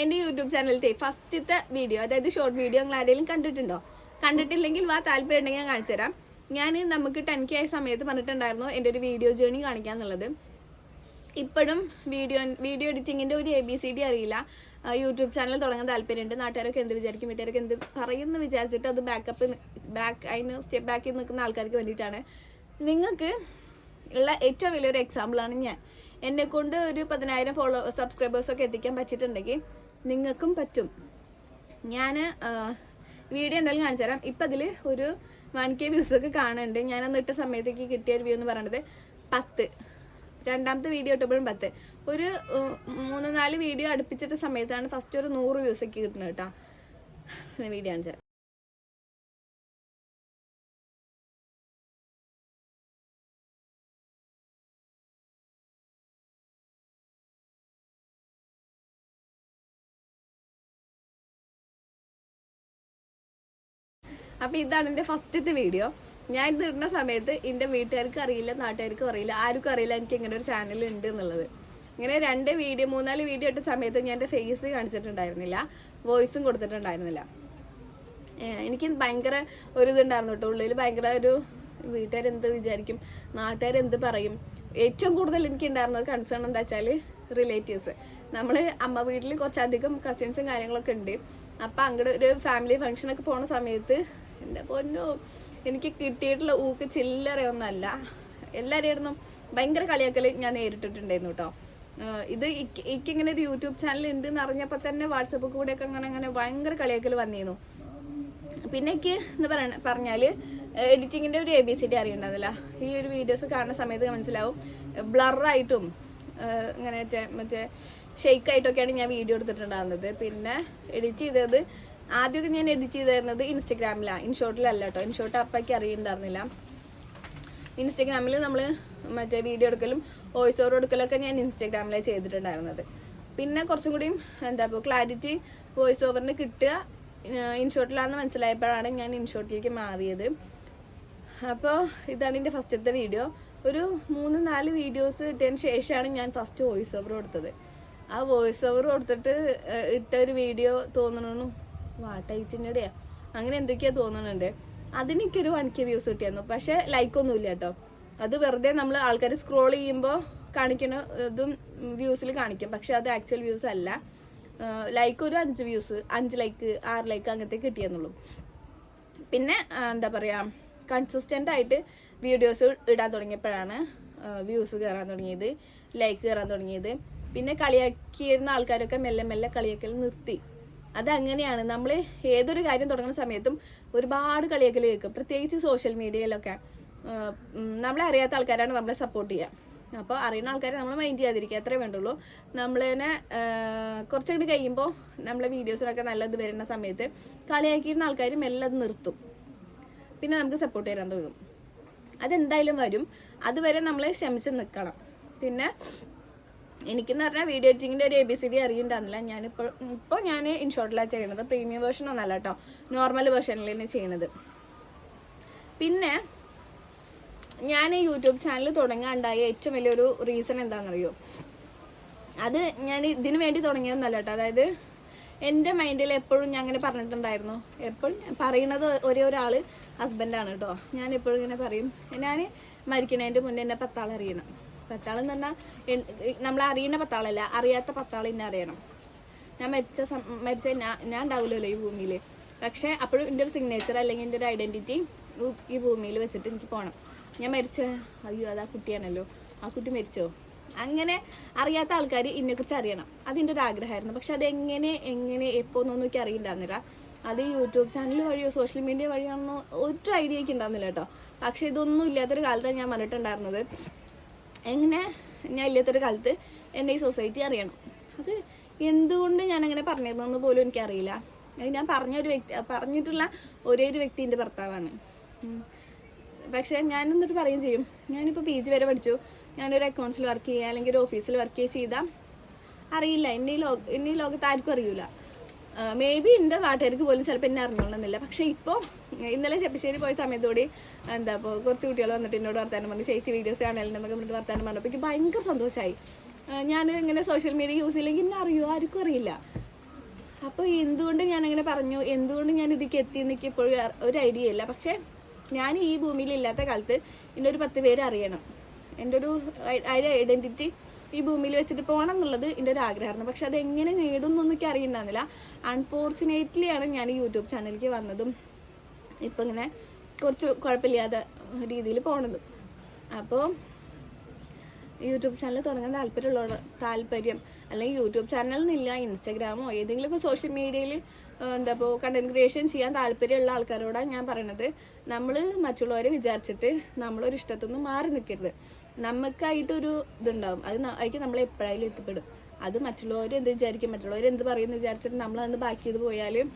എന്റെ യൂട്യൂബ് ചാനലിലത്തെ ഫസ്റ്റത്തെ വീഡിയോ അതായത് ഷോർട്ട് വീഡിയോ നിങ്ങൾ ആരെങ്കിലും കണ്ടിട്ടുണ്ടോ? കണ്ടിട്ടില്ലെങ്കിൽ വാ താല്പര്യം ഉണ്ടെങ്കിൽ ഞാൻ കാണിച്ചു തരാം. ഞാൻ നമുക്ക് ടെൻ കെ ആയ സമയത്ത് പറഞ്ഞിട്ടുണ്ടായിരുന്നു എന്റെ ഒരു വീഡിയോ ജേണി കാണിക്കാന്നുള്ളത്. ഇപ്പോഴും വീഡിയോ വീഡിയോ എഡിറ്റിങ്ങിന്റെ ഒരു എ ബി സി ഡി അറിയില്ല. യൂട്യൂബ് ചാനൽ തുടങ്ങാൻ താല്പര്യമുണ്ട്. നാട്ടുകാരൊക്കെ എന്ത് വിചാരിക്കും വീട്ടുകാരൊക്കെ എന്ത് പറയുമെന്ന് വിചാരിച്ചിട്ട് അത് ബാക്കപ്പ് ബാക്ക് അതിന് സ്റ്റെപ്പ് ബാക്കിൽ നിൽക്കുന്ന ആൾക്കാർക്ക് വേണ്ടിയിട്ടാണ്. നിങ്ങൾക്ക് ഉള്ള ഏറ്റവും വലിയൊരു എക്സാമ്പിളാണ് ഞാൻ. എന്നെ കൊണ്ട് ഒരു പതിനായിരം ഫോളോ സബ്സ്ക്രൈബേഴ്സൊക്കെ എത്തിക്കാൻ പറ്റിയിട്ടുണ്ടെങ്കിൽ നിങ്ങൾക്കും പറ്റും. ഞാൻ വീഡിയോ എന്തായാലും കാണിച്ചു തരാം. ഇപ്പം അതിൽ ഒരു വൺ കെ വ്യൂസ് ഒക്കെ കാണുന്നുണ്ട്. ഞാൻ അന്ന് ഇട്ട സമയത്തേക്ക് കിട്ടിയ ഒരു വ്യൂ എന്ന് പറയുന്നത് പത്ത്. രണ്ടാമത്തെ വീഡിയോ ഇട്ടപ്പോഴും പത്ത്. ഒരു മൂന്ന് നാല് വീഡിയോ അടുപ്പിച്ചിട്ട സമയത്താണ് ഫസ്റ്റ് ഒരു നൂറ് വ്യൂസൊക്കെ കിട്ടുന്നത് കേട്ടോ. വീഡിയോ കാണിച്ചു തരാം അപ്പൊ ഇതാണ് എന്റെ ഫസ്റ്റത്തെ വീഡിയോ. ഞാൻ ഇത് ഇടുന്ന സമയത്ത് എന്റെ വീട്ടുകാർക്ക് അറിയില്ല നാട്ടുകാർക്കും അറിയില്ല ആർക്കും അറിയില്ല എനിക്ക് ഇങ്ങനെ ഒരു ചാനൽ ഉണ്ട് എന്നുള്ളത്. ഇങ്ങനെ രണ്ട് വീഡിയോ മൂന്നാൽ വീഡിയോ ഇട്ട സമയത്ത് ഞാൻ എന്റെ ഫേസ് കാണിച്ചിട്ടുണ്ടായിരുന്നില്ല വോയിസും കൊടുത്തിട്ടുണ്ടായിരുന്നില്ല. എനിക്ക് ഭയങ്കര ഒരു ഇതുണ്ടായിരുന്നു കേട്ടോ ഉള്ളിൽ ഭയങ്കര ഒരു വീട്ടുകാരെന്ത് വിചാരിക്കും നാട്ടുകാരെന്ത് പറയും. ഏറ്റവും കൂടുതൽ എനിക്ക് ഉണ്ടായിരുന്നത് കൺസേൺ എന്താ വെച്ചാൽ റിലേറ്റീവ്സ് നമ്മൾ അമ്മ വീട്ടിൽ കുറച്ചധികം കസിൻസും കാര്യങ്ങളൊക്കെ ഉണ്ട്. അപ്പം അങ്ങോട്ട് ഒരു ഫാമിലി ഫംഗ്ഷനൊക്കെ പോണ സമയത്ത് എന്റെ പൊന്നു എനിക്ക് കിട്ടിയിട്ടുള്ള ഊക്ക് ചില്ലറയൊന്നല്ല എല്ലാവരും ഭയങ്കര കളിയാക്കൽ ഞാൻ നേരിട്ടിട്ടുണ്ടായിരുന്നു കേട്ടോ ഇത് ഇക്കിങ്ങനെ ഒരു യൂട്യൂബ് ചാനൽ ഉണ്ട് എന്ന് അറിഞ്ഞപ്പോൾ തന്നെ വാട്സപ്പ് കൂടെ ഒക്കെ അങ്ങനെ അങ്ങനെ ഭയങ്കര കളിയാക്കൽ വന്നിരുന്നു പിന്നെ എനിക്ക് എന്ന് പറയണ പറഞ്ഞാൽ എഡിറ്റിങ്ങിന്റെ ഒരു എ ബി സി ഡി അറിയണ്ടതല്ല ഈ ഒരു വീഡിയോസ് കാണുന്ന സമയത്ത് മനസ്സിലാവും ബ്ലറായിട്ടും ഇങ്ങനെ മറ്റേ മറ്റേ ഷെയ്ക്ക് ആയിട്ടൊക്കെയാണ് ഞാൻ വീഡിയോ എടുത്തിട്ടുണ്ടായിരുന്നത്. പിന്നെ എഡിറ്റ് ചെയ്തത് ആദ്യമൊക്കെ ഞാൻ എഡിറ്റ് ചെയ്തിരുന്നത് ഇൻസ്റ്റഗ്രാമിലാണ് ഇൻഷോട്ടിലല്ല കേട്ടോ ഇൻഷോട്ട് അപ്പയ്ക്ക് അറിയുന്നുണ്ടായിരുന്നില്ല ഇൻസ്റ്റഗ്രാമിൽ നമ്മൾ മറ്റേ വീഡിയോ എടുക്കലും വോയിസ് ഓവർ എടുക്കലൊക്കെ ഞാൻ ഇൻസ്റ്റഗ്രാമിലാണ് ചെയ്തിട്ടുണ്ടായിരുന്നത്. പിന്നെ കുറച്ചും കൂടിയും എന്താ ഇപ്പോൾ ക്ലാരിറ്റി വോയിസ് ഓവറിന് കിട്ടുക ഇൻഷോട്ടിലാന്ന് മനസ്സിലായപ്പോഴാണ് ഞാൻ ഇൻഷോട്ടിലേക്ക് മാറിയത്. അപ്പോൾ ഇതാണ് എന്റെ ഫസ്റ്റത്തെ വീഡിയോ ഒരു മൂന്ന് നാല് വീഡിയോസ് ഇട്ടതിന് ശേഷമാണ് ഞാൻ ഫസ്റ്റ് വോയിസ് ഓവർ കൊടുത്തത്. ആ വോയിസ് ഓവർ കൊടുത്തിട്ട് ഇട്ട ഒരു വീഡിയോ തോന്നണു വാട്ടയിച്ചിന്റെയാ അങ്ങനെ എന്തൊക്കെയാ തോന്നുന്നുണ്ട്. അതിനെനിക്കൊരു വൺ കെ വ്യൂസ് കിട്ടിയായിരുന്നു. പക്ഷെ ലൈക്കൊന്നും ഇല്ല കേട്ടോ. അത് വെറുതെ നമ്മൾ ആൾക്കാർ സ്ക്രോൾ ചെയ്യുമ്പോൾ കാണിക്കണ ഇതും വ്യൂസിൽ കാണിക്കും. പക്ഷെ അത് ആക്ച്വൽ വ്യൂസ് അല്ല. ലൈക്ക് ഒരു അഞ്ച് വ്യൂസ് അഞ്ച് ലൈക്ക് ആറ് ലൈക്ക് അങ്ങനത്തെ കിട്ടിയെന്നുള്ളൂ. പിന്നെ എന്താ പറയുക കൺസിസ്റ്റന്റ് ആയിട്ട് വീഡിയോസ് ഇടാൻ തുടങ്ങിയപ്പോഴാണ് വ്യൂസ് കയറാൻ തുടങ്ങിയത് ലൈക്ക് കയറാൻ തുടങ്ങിയത്. പിന്നെ കളിയാക്കിയിരുന്ന ആൾക്കാരൊക്കെ മെല്ലെ മെല്ലെ കളിയാക്കൽ നിർത്തി. അതങ്ങനെയാണ്. നമ്മൾ ഏതൊരു കാര്യം തുടങ്ങുന്ന സമയത്തും ഒരുപാട് കളിയൊക്കെ കേൾക്കും. പ്രത്യേകിച്ച് സോഷ്യൽ മീഡിയയിലൊക്കെ നമ്മളെ അറിയാത്ത ആൾക്കാരാണ് നമ്മളെ സപ്പോർട്ട് ചെയ്യുക അപ്പോൾ അറിയുന്ന ആൾക്കാരെ നമ്മൾ മൈൻഡ് ചെയ്യാതിരിക്കുക. അത്രേ വേണ്ടുള്ളൂ. നമ്മൾ കുറച്ചുകൂടി കഴിയുമ്പോൾ നമ്മളെ വീഡിയോസിനൊക്കെ നല്ലത് വരുന്ന സമയത്ത് കളിയാക്കിയിരുന്ന ആൾക്കാർ മെല്ലെ അത് നിർത്തും. പിന്നെ നമുക്ക് സപ്പോർട്ട് ചെയ്യാൻ തോന്നും അതെന്തായാലും വരും. അതുവരെ നമ്മൾ ക്ഷമിച്ച് നിൽക്കണം പിന്നെ എനിക്കെന്ന് പറഞ്ഞാൽ വീഡിയോ എഡിറ്റിങ്ങിന്റെ ഒരു എ ബി സി ഡി അറിയണ്ടായിരുന്നില്ല. ഞാനിപ്പോൾ ഇപ്പോൾ ഞാൻ ഇൻഷോട്ടിലാണ് ചെയ്യുന്നത് പ്രീമിയം വേർഷൻ ഒന്നല്ല കേട്ടോ നോർമൽ വേർഷനിൽ തന്നെ ചെയ്യണത്. പിന്നെ ഞാൻ യൂട്യൂബ് ചാനൽ തുടങ്ങാണ്ടായ ഏറ്റവും വലിയൊരു റീസൺ എന്താണെന്നറിയോ അത് ഞാൻ ഇതിന് വേണ്ടി തുടങ്ങിയതൊന്നല്ല കേട്ടോ അതായത് എന്റെ മൈൻഡിൽ എപ്പോഴും ഞാൻ അങ്ങനെ പറഞ്ഞിട്ടുണ്ടായിരുന്നു. എപ്പോഴും പറയണത് ഒരേ ഒരാൾ ഹസ്ബൻഡാണ് കേട്ടോ ഞാൻ എപ്പോഴും ഇങ്ങനെ പറയും. ഞാൻ മരിക്കണതിന്റെ മുന്നേ എന്നെ പത്താൾ അറിയണം പത്താളെന്ന് പറഞ്ഞാൽ നമ്മൾ അറിയുന്ന പത്താളല്ല അറിയാത്ത പത്താളം എന്നെ അറിയണം. ഞാൻ മരിച്ച മരിച്ച ഞാൻ ഞാൻ ഉണ്ടാവില്ലല്ലോ ഈ ഭൂമിയിൽ പക്ഷേ അപ്പോഴും എന്റെ ഒരു സിഗ്നേച്ചർ അല്ലെങ്കിൽ എന്റെ ഒരു ഐഡന്റിറ്റി ഈ ഭൂമിയിൽ വെച്ചിട്ട് എനിക്ക് പോകണം ഞാൻ മരിച്ച അയ്യോ അത് ആ കുട്ടിയാണല്ലോ. ആ കുട്ടി മരിച്ചോ? അങ്ങനെ അറിയാത്ത ആൾക്കാർ ഇതിനെക്കുറിച്ച് അറിയണം. അതിന്റെ ഒരു ആഗ്രഹമായിരുന്നു. പക്ഷെ അതെങ്ങനെ എങ്ങനെ എപ്പോൾ എന്നൊന്നും എനിക്ക് അറിയണ്ടായിരുന്നില്ല. അത് യൂട്യൂബ് ചാനൽ വഴിയോ സോഷ്യൽ മീഡിയ വഴിയാണെന്നോ ഒരു ഐഡിയ ഒക്കെ ഉണ്ടായിരുന്നില്ല കേട്ടോ. പക്ഷെ ഇതൊന്നും ഇല്ലാത്തൊരു കാലത്താണ് ഞാൻ പറഞ്ഞിട്ടുണ്ടായിരുന്നത്. എങ്ങനെ ഞാൻ ഇല്ലാത്തൊരു കാലത്ത് എന്റെ ഈ സൊസൈറ്റി അറിയണം? അത് എന്തുകൊണ്ട് അങ്ങനെ പറഞ്ഞതെന്ന് പോലും എനിക്കറിയില്ല. ഞാൻ പറഞ്ഞ ഒരു വ്യക്തി പറഞ്ഞിട്ടുള്ള ഒരേ ഒരു വ്യക്തി എന്റെ ഭർത്താവാണ്. പക്ഷേ ഞാൻ എന്നിട്ട് പറയുകയും ചെയ്യും ഞാനിപ്പോൾ പി ജി വരെ പഠിച്ചു. ഞാനൊരു അക്കൗണ്ട്സിൽ വർക്ക് ചെയ്യുക അല്ലെങ്കിൽ ഒരു ഓഫീസിൽ വർക്ക് ചെയ്യുക ചെയ്താൽ അറിയില്ല. എന്നെ ഈ ലോക എന്നെ ഈ ലോകത്ത് ആർക്കും അറിയില്ല മേ ബി എന്റെ നാട്ടുകാർക്ക് പോലും ചിലപ്പോൾ എന്നെ അറിഞ്ഞോളണമെന്നില്ല. പക്ഷേ ഇപ്പോൾ ഇന്നലെ ചെപ്പിശ്ശേരി പോയ സമയത്തോടി എന്താ അപ്പോൾ കുറച്ച് കുട്ടികൾ വന്നിട്ട് എന്നോട് വർത്താനം പറഞ്ഞു ചേച്ചി വീഡിയോസ് കാണലുണ്ടെന്നൊക്കെ പറഞ്ഞിട്ട് വർത്താനം പറഞ്ഞപ്പോൾ എനിക്ക് ഭയങ്കര സന്തോഷമായി ഞാൻ ഇങ്ങനെ സോഷ്യൽ മീഡിയ യൂസ് ചെയ്യില്ലെങ്കിൽ എന്നെ അറിയോ? ആർക്കും അറിയില്ല. അപ്പോൾ എന്തുകൊണ്ട് ഞാൻ അങ്ങനെ പറഞ്ഞു? എന്തുകൊണ്ട് ഞാൻ ഇതിലേക്ക് എത്തി എന്നൊക്കെ ഇപ്പോഴും ഒരു ഐഡിയ ഇല്ല. പക്ഷേ ഞാൻ ഈ ഭൂമിയിൽ ഇല്ലാത്ത കാലത്ത് എന്റെ ഒരു പത്ത് പേര് അറിയണം. എന്റെ ഒരു ഐഡന്റിറ്റി ഈ ഭൂമിയിൽ വെച്ചിട്ട് പോകണം എന്നുള്ളത് എന്റെ ഒരു ആഗ്രഹമായിരുന്നു. പക്ഷെ അത് എങ്ങനെ എന്നൊന്നും എനിക്ക് അറിയണ്ടായിരുന്നില്ല അൺഫോർച്ചുനേറ്റ്ലി ആണ് ഞാൻ യൂട്യൂബ് ചാനലിലേക്ക് വന്നതും ഇപ്പം ഇങ്ങനെ കുറച്ച് കുഴപ്പമില്ലാത്ത രീതിയിൽ പോണത്. അപ്പോൾ യൂട്യൂബ് ചാനൽ തുടങ്ങാൻ താല്പര്യമുള്ള താല്പര്യം അല്ലെങ്കിൽ യൂട്യൂബ് ചാനൽ എന്നില്ല ഇൻസ്റ്റാഗ്രാമോ ഏതെങ്കിലുമൊക്കെ സോഷ്യൽ മീഡിയയിൽ എന്താ ഇപ്പോൾ കണ്ടന്റ് ക്രിയേഷൻ ചെയ്യാൻ താല്പര്യമുള്ള ആൾക്കാരോടാണ് ഞാൻ പറയണത്. നമ്മൾ മറ്റുള്ളവരെ വിചാരിച്ചിട്ട് നമ്മളൊരു ഇഷ്ടത്തൊന്നും മാറി നിൽക്കരുത് നമുക്കായിട്ടൊരു ഇതുണ്ടാവും. അത് ന- നമ്മൾ എപ്പോഴായാലും എത്തിപ്പെടും. അത് മറ്റുള്ളവർ എന്ത് വിചാരിക്കും? മറ്റുള്ളവർ എന്ത് പറയുമെന്ന് വിചാരിച്ചിട്ട് നമ്മളതൊന്ന് ബാക്കി ചെയ്ത് പോയാൽ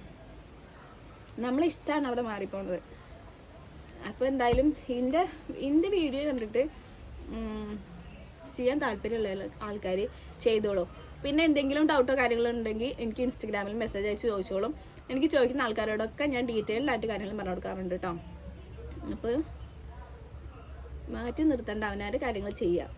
നമ്മളെ ഇഷ്ടമാണ് അവിടെ മാറിപ്പോണത്. അപ്പോൾ എന്തായാലും എന്റെ എന്റെ വീഡിയോ കണ്ടിട്ട് ചെയ്യാൻ താല്പര്യമുള്ള ആൾക്കാർ ചെയ്തോളൂ. പിന്നെ എന്തെങ്കിലും ഡൗട്ടോ കാര്യങ്ങളോ ഉണ്ടെങ്കിൽ എനിക്ക് ഇൻസ്റ്റഗ്രാമിൽ മെസ്സേജ് അയച്ച് ചോദിച്ചോളും. എനിക്ക് ചോദിക്കുന്ന ആൾക്കാരോടൊക്കെ ഞാൻ ഡീറ്റെയിൽഡ് ആയിട്ട് കാര്യങ്ങൾ പറഞ്ഞു കൊടുക്കാറുണ്ട് കേട്ടോ അപ്പോൾ മാറ്റി നിർത്തേണ്ട അവനാർ കാര്യങ്ങൾ ചെയ്യാം.